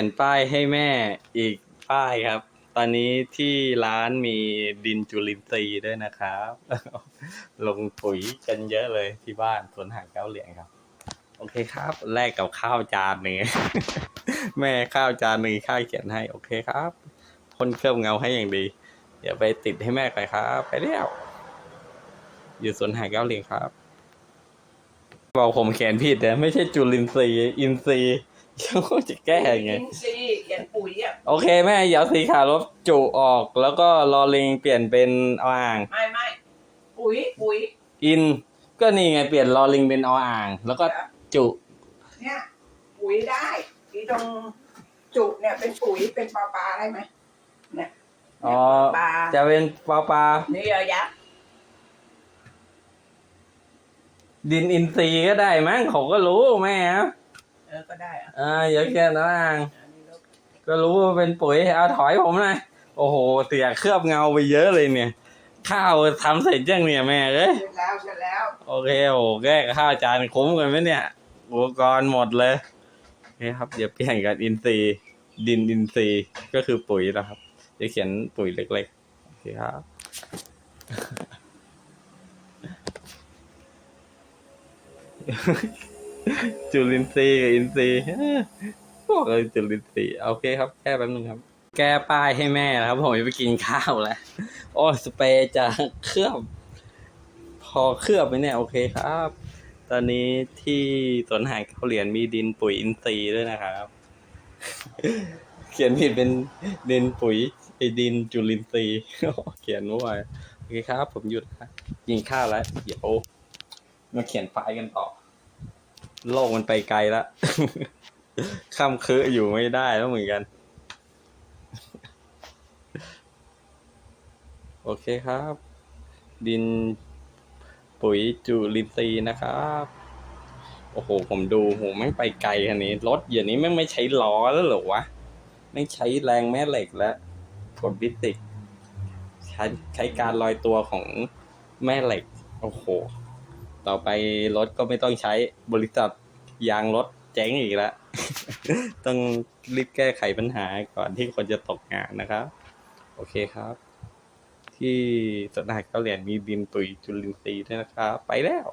ขียนป้ายให้แม่อีกป้ายครับ ตอนนี้ที่ร้านมีดินจุลินทรีย์ด้วยนะครับ ลงปุ๋ยกันเยอะเลยที่บ้านสวนหางเก้าเหรียญครับ โอเคครับแลกกับข้าวจานหนึ่งแม่ข้าวจานหนึ่งข้าเขียนให้ โอเคครับพ่นเคลือบเงาให้อย่างดีเดี๋ยวไปติดให้แม่ไปครับ ไปแล้วอยู่สวนหางเก้าเหรียญครับบอกผมเขียนผิดนะไม่ใช่จุลินทรีย์อินทรีย์ ยังจะแก้ยังไงอินซีย์เขียนปุ๋ยอะ โอเคแม่เดี๋ยวสีขาวลบจุออก แล้วก็รอลิงเปลี่ยนเป็นอ่าง ไม่ไม่ปุ๋ยปุ๋ยอิน ก็นี่ไงเปลี่ยนรอลิงเป็นออ่าง แล้วก็จุเนี่ยปุ๋ยได้ที่ตรงจุกเนี่ยเป็นปุ๋ยเป็นปลาปลาได้ไหมเนี่ยอ๋อปลาจะเป็นปลาปลานี่เอายักษ์ดินอินทรีย์ก็ได้มั้งเขาก็รู้แม่ครับ เออก็ได้อะอ่าเดี๋ยวแกนอ่างอันนี้ลูกก็รู้ว่าเป็นปุ๋ยเอาถอยผมหน่อยโอ้โหเสียเคลือบเงาไปเยอะเลยเนี่ย ข้าวทำเสร็จยังเนี่ยแม่เอ้ย เสร็จแล้วเสร็จแล้วโอเคโอ้โหแก้กับข้าวจานคุ้มกันไหมเนี่ย อุปกรณ์หมดเลยโอเคครับ เดี๋ยวเปลี่ยนกันอินทรีย์ดินอินทรีย์ก็คือปุ๋ยนะครับ จะเขียนปุ๋ยเล็กๆ โอเคครับ จุลินทรีย์กับอินทรีย์พวกเลยจุลินทรีย์โอเคครับแก้แป๊บนึงครับ แก้ป้ายให้แม่นะครับผมจะไปกินข้าวแล้วโอ้สเปรย์จะเคลือบพอเคลือบไปเนี่ยโอเคครับ ตอนนี้ที่สวนหายเขาเหรียญมีดินปุ๋ยอินทรีย์ด้วยนะครับ เขียนผิดเป็นดินปุ๋ยไอ้ดินจุลินทรีย์เขียนมั่วโอเคครับ ผมหยุดนะกินข้าวแล้วเดี๋ยวมาเขียนไฟล์กันต่อ โลกมันไปไกลแล้วค่ำคืออยู่ไม่ได้แล้วเหมือนกัน โอเคครับ ดินปุ๋ยจุลินทรีย์นะครับ โอ้โห ผมดูโหไม่ไปไกลคันนี้ รถอย่างนี้แม่ไม่ใช้ล้อแล้วหรอวะ ไม่ใช้แรงแม่เหล็กแล้วกดบิติก ใช้ใช้การลอยตัวของแม่เหล็ก โอ้โห ต่อไปรถก็ไม่ต้องใช้บริษัทยางรถเจ๊งอีกแล้ว ต้องรีบแก้ไขปัญหาก่อนที่คนจะตกงานนะครับ โอเคครับ ที่สถานเกาเหรียญมีดินปุ๋ยจุลินทรีย์ด้วยนะครับ ไปแล้ว